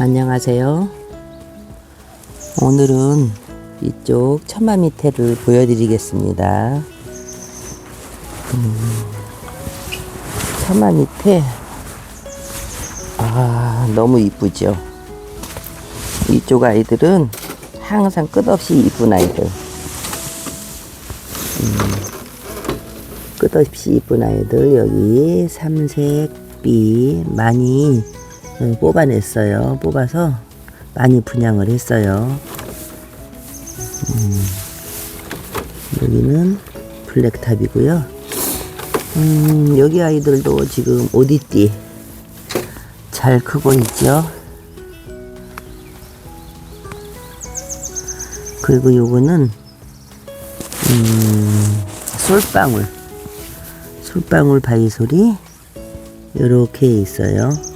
안녕하세요. 오늘은 이쪽 천마 밑에를 보여드리겠습니다. 음, 천마 밑에 아 너무 이쁘죠. 이쪽 아이들은 항상 끝없이 이쁜 아이들. 음, 끝없이 이쁜 아이들 여기 삼색비 많이 음, 뽑아냈어요. 뽑아서 많이 분양을 했어요. 음, 여기는 블랙탑이고요. 음, 여기 아이들도 지금 오디띠 잘 크고 있죠. 그리고 요거는 음, 솔방울 솔방울 바이솔이 이렇게 있어요.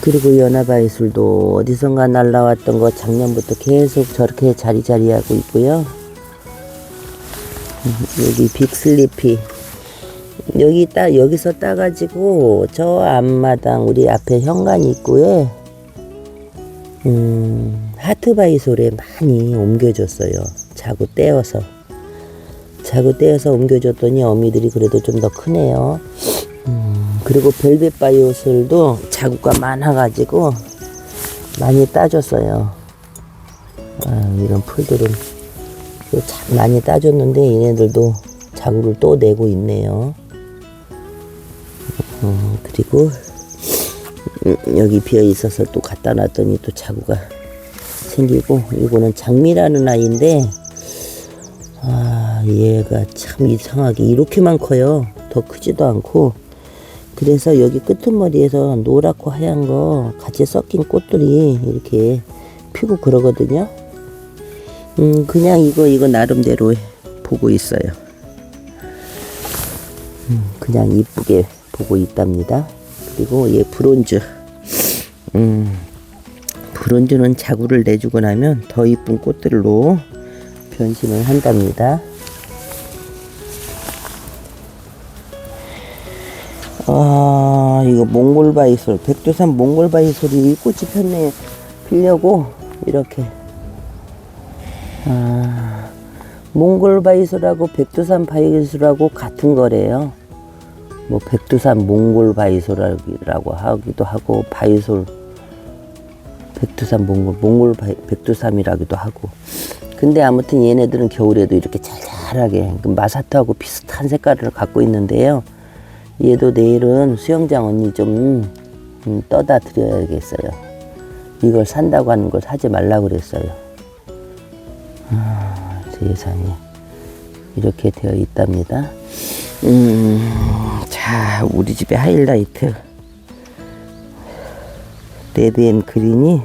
그리고 연화바이술도 어디선가 날라왔던 거 작년부터 계속 저렇게 자리자리하고 있고요. 음, 여기 빅슬리피 여기 따 여기서 따가지고 저 앞마당 우리 앞에 현관 입구에 음, 하트바이솔에 많이 옮겨줬어요. 자구 떼어서 자구 떼어서 옮겨줬더니 어미들이 그래도 좀 더 크네요. 그리고 벨벳 바이오슬도 자구가 많아가지고 많이 따줬어요. 아, 이런 풀들은 많이 따줬는데 얘네들도 자구를 또 내고 있네요. 어, 그리고 음, 여기 비어 있어서 또 갖다 놨더니 또 자구가 생기고 이거는 장미라는 아이인데 아 얘가 참 이상하게 이렇게만 커요. 더 크지도 않고 그래서 여기 끄트머리에서 노랗고 하얀 거 같이 섞인 꽃들이 이렇게 피고 그러거든요. 음, 그냥 이거, 이거 나름대로 보고 있어요. 음, 그냥 이쁘게 보고 있답니다. 그리고 얘 브론즈. 음, 브론즈는 자구를 내주고 나면 더 이쁜 꽃들로 변신을 한답니다. 아 이거 몽골바이솔 백두산 몽골바이솔이 꽃이 폈네. 피려고 이렇게. 아 몽골바이솔하고 백두산 바이솔하고 같은 거래요. 뭐 백두산 몽골바이솔이라고 하기도 하고 바이솔 백두산 몽골 몽골 바이, 백두산이라기도 하고. 근데 아무튼 얘네들은 겨울에도 이렇게 잘잘하게 그 마사토하고 비슷한 색깔을 갖고 있는데요 얘도 내일은 수영장 언니 좀 음, 떠다 드려야겠어요. 이걸 산다고 하는 걸 사지 말라 그랬어요. 아, 세상에 이렇게 되어 있답니다. 음, 자, 우리 집의 하이라이트 레드앤 그린이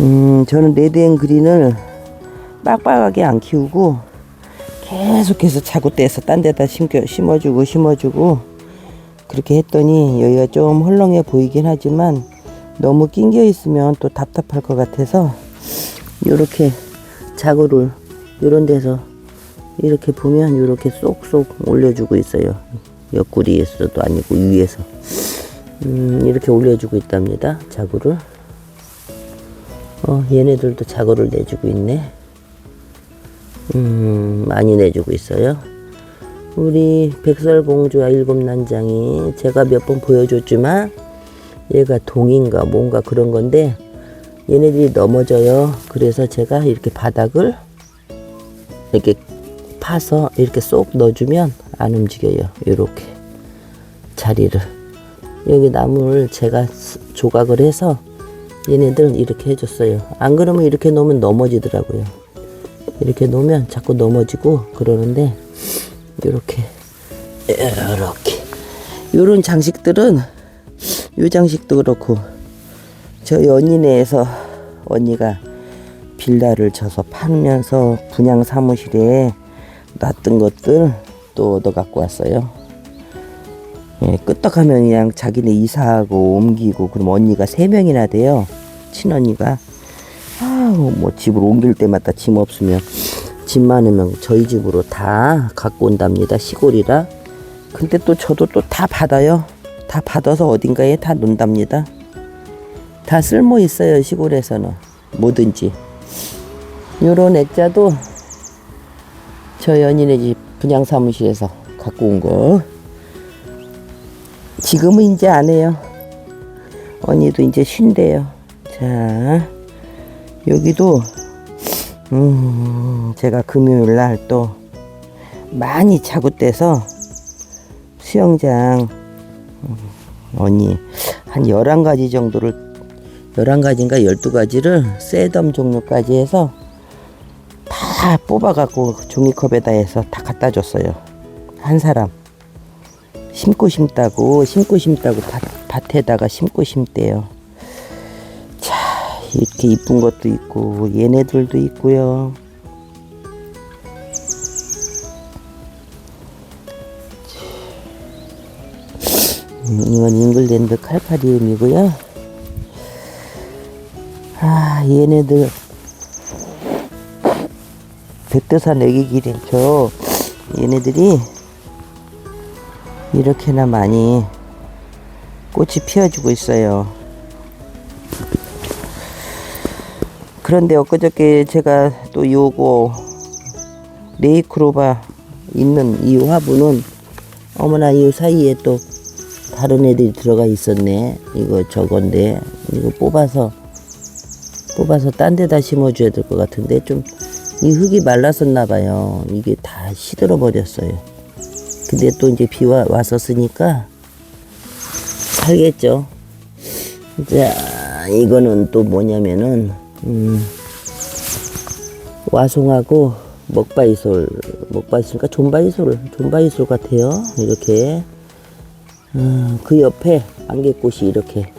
음, 저는 레드앤 그린을 빡빡하게 안 키우고 계속해서 자구 떼서 딴 데다 심겨, 심어주고 심어주고 그렇게 했더니 여기가 좀 헐렁해 보이긴 하지만 너무 낑겨 있으면 또 답답할 것 같아서 이렇게 자구를 이런 데서 이렇게 보면 이렇게 쏙쏙 올려주고 있어요. 옆구리에서도 아니고 위에서. 음, 이렇게 올려주고 있답니다. 자구를. 어, 얘네들도 자구를 내주고 있네 음, 많이 내주고 있어요. 우리 백설공주와 일곱난장이 제가 몇 번 보여줬지만 얘가 동인가 뭔가 그런 건데 얘네들이 넘어져요. 그래서 제가 이렇게 바닥을 이렇게 파서 이렇게 쏙 넣어주면 안 움직여요. 이렇게 자리를 여기 나무를 제가 조각을 해서 얘네들 이렇게 해줬어요. 안 그러면 이렇게 놓으면 넘어지더라고요. 이렇게 놓으면 자꾸 넘어지고 그러는데 이렇게 이렇게 요런 장식들은 요 장식도 그렇고 저희 언니네에서 언니가 빌라를 쳐서 팔면서 분양 사무실에 놨던 것들 또 얻어 갖고 왔어요. 예, 끄떡하면 그냥 자기네 이사하고 옮기고 그럼 언니가 세 명이나 돼요. 친언니가 아우 뭐 집을 옮길 때마다 짐 없으면 짐 많으면 저희 집으로 다 갖고 온답니다. 시골이라. 근데 또 저도 또 다 받아요. 다 받아서 어딘가에 다 놓는답니다. 다 쓸모 있어요 시골에서는. 뭐든지. 요런 액자도 저 연인의 집 분양 사무실에서 갖고 온 거. 지금은 이제 안 해요. 언니도 이제 쉰대요. 자 여기도 음 제가 금요일 날 또 많이 자굿돼서 수영장 음, 언니 한 11가지 정도를 11가지인가 12가지를 셋덤 종류까지 해서 다 뽑아갖고 종이컵에다 해서 다 갖다 줬어요. 한 사람. 심고 심다고, 심고 심다고 밭, 밭에다가 심고 심대요. 자, 이렇게 이쁜 것도 있고, 얘네들도 있고요. 음, 이건 잉글랜드 칼카리움이고요. 아, 얘네들 백두산 애기기린 저 얘네들이 이렇게나 많이 꽃이 피어주고 있어요. 그런데 엊그저께 제가 또 요거 레이크로바 있는 이 화분은 어머나 이 사이에 또 다른 애들이 들어가 있었네. 이거 저건데 이거 뽑아서 뽑아서 딴 데다 심어줘야 될 것 같은데 좀 이 흙이 말랐었나 봐요. 이게 다 시들어 버렸어요. 근데 또 이제 비와 왔었으니까 살겠죠. 자, 이거는 또 뭐냐면은 음, 와송하고 먹바이솔, 먹바이솔까 존바이솔, 존바이솔 같아요. 이렇게 음, 그 옆에 안개꽃이 이렇게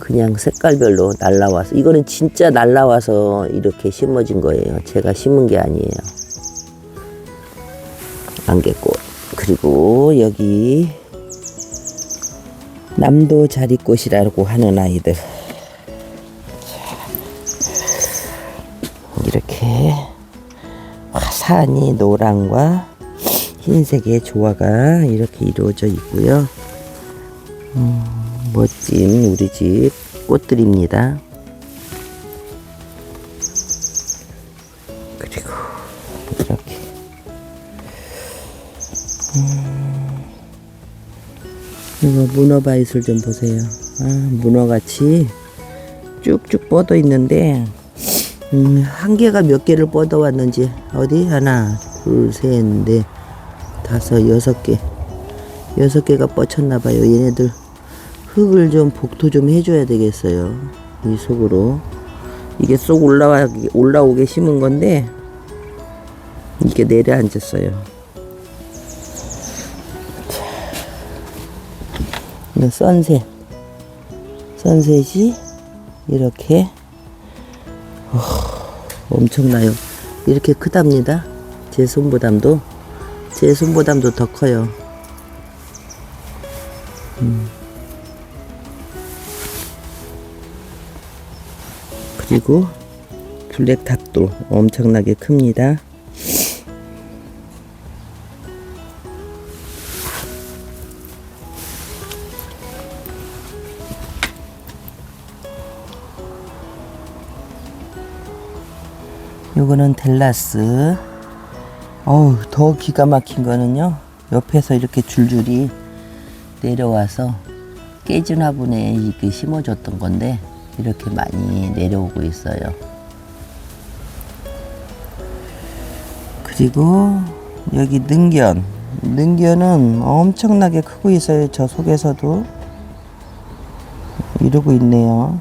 그냥 색깔별로 날라와서 이거는 진짜 날라와서 이렇게 심어진 거예요. 제가 심은 게 아니에요. 안개꽃 그리고 여기 남도 자리꽃이라고 하는 아이들 화사하니 노랑과 흰색의 조화가 이렇게 이루어져 있고요. 음, 멋진 우리 집 꽃들입니다. 그리고 이렇게 음, 이거 문어바이슬 좀 보세요. 아, 문어같이 쭉쭉 뻗어 있는데 음, 한 개가 몇 개를 뻗어 왔는지. 어디? 하나 둘셋넷 다섯 여섯 개. 여섯 개가 뻗쳤나 봐요 얘네들. 흙을 좀 복토 좀 해줘야 되겠어요 이 속으로. 이게 쏙 올라와 올라오게 심은 건데 이게 내려앉았어요. 이거 선셋. 선셋이 이렇게 어, 엄청나요. 이렇게 크답니다. 제 손보담도. 제 손보담도 더 커요. 그리고 블랙 탑도 엄청나게 큽니다. 요거는 델라스. 어우, 더 기가 막힌 거는요. 옆에서 이렇게 줄줄이 내려와서 깨진 화분에 이렇게 심어줬던 건데 이렇게 많이 내려오고 있어요. 그리고 여기 능견. 능견은 엄청나게 크고 있어요. 저 속에서도 이러고 있네요.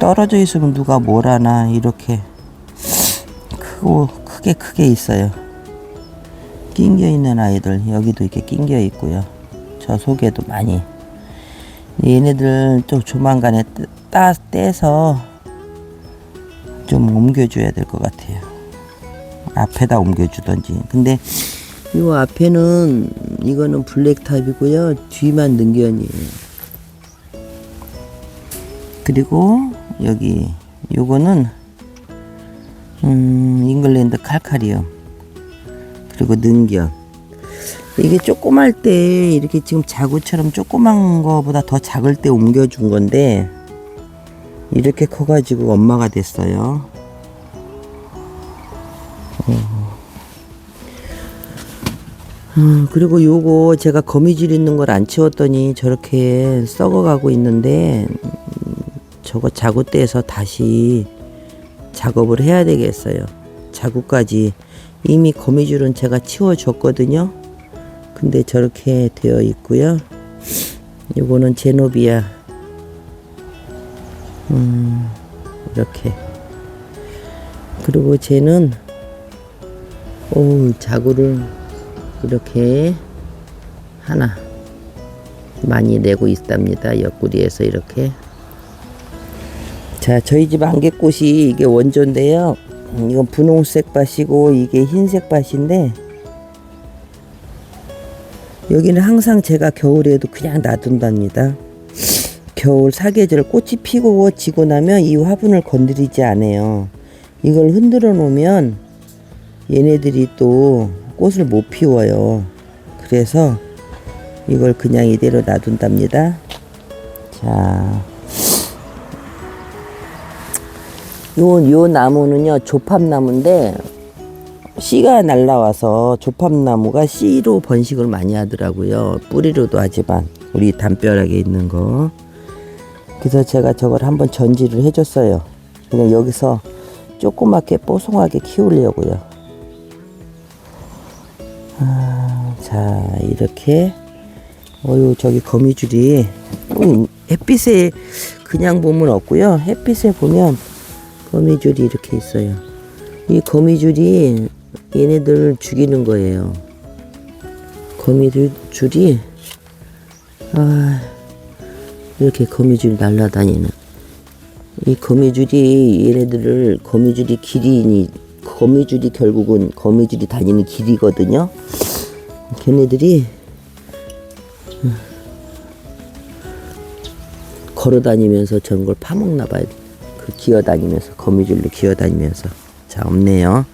떨어져 있으면 누가 뭘 하나 이렇게 크고 크게 크게 있어요. 낑겨 있는 아이들 여기도 이렇게 낑겨 있고요. 저 속에도 많이 얘네들 또 조만간에 따, 따 떼서 좀 옮겨줘야 될 것 같아요. 앞에다 옮겨주던지. 근데 이 앞에는 이거는 블랙 탑이고요. 뒤만 능견이에요. 그리고 여기 요거는 음, 잉글랜드 칼카리움 그리고 능견 이게 조그말 때 이렇게 지금 자구처럼 조그만 거보다 더 작을 때 옮겨준 건데 이렇게 커가지고 엄마가 됐어요. 음, 그리고 요거 제가 거미줄 있는 걸 안 치웠더니 저렇게 썩어가고 있는데 음, 저거 자구대에서 다시 작업을 해야 되겠어요. 자구까지 이미 거미줄은 제가 치워줬거든요. 근데 저렇게 되어 있고요. 요거는 제노비아. 음, 이렇게. 그리고 쟤는 오 자구를 이렇게 하나 많이 내고 있답니다. 옆구리에서 이렇게. 자, 저희 집 안개꽃이 이게 원조인데요. 음, 이건 분홍색 밭이고 이게 흰색 밭인데 여기는 항상 제가 겨울에도 그냥 놔둔답니다. 겨울 사계절 꽃이 피고 지고 나면 이 화분을 건드리지 않아요. 이걸 흔들어 놓으면 얘네들이 또 꽃을 못 피워요. 그래서 이걸 그냥 이대로 놔둔답니다. 자, 요, 요 나무는요, 조팝나무인데, 씨가 날라와서 조팝나무가 씨로 번식을 많이 하더라고요. 뿌리로도 하지만, 우리 담벼락에 있는 거. 그래서 제가 저걸 한번 전지를 해줬어요. 그냥 여기서 조그맣게 뽀송하게 키우려고요. 아, 자, 이렇게. 어유, 저기 거미줄이, 음, 햇빛에 그냥 보면 없고요. 햇빛에 보면 거미줄이 이렇게 있어요. 이 거미줄이 얘네들 죽이는 거예요. 거미줄이, 아, 이렇게 거미줄이 날아다니는. 이 거미줄이 얘네들을 거미줄이 길이니 거미줄이 결국은 거미줄이 다니는 길이거든요. 걔네들이 음, 걸어 다니면서 저런 걸 파먹나 봐요. 그 기어 다니면서 거미줄로 기어 다니면서 자 없네요.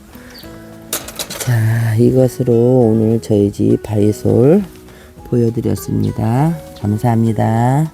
자 이것으로 오늘 저희 집 바이솔 보여드렸습니다. 감사합니다.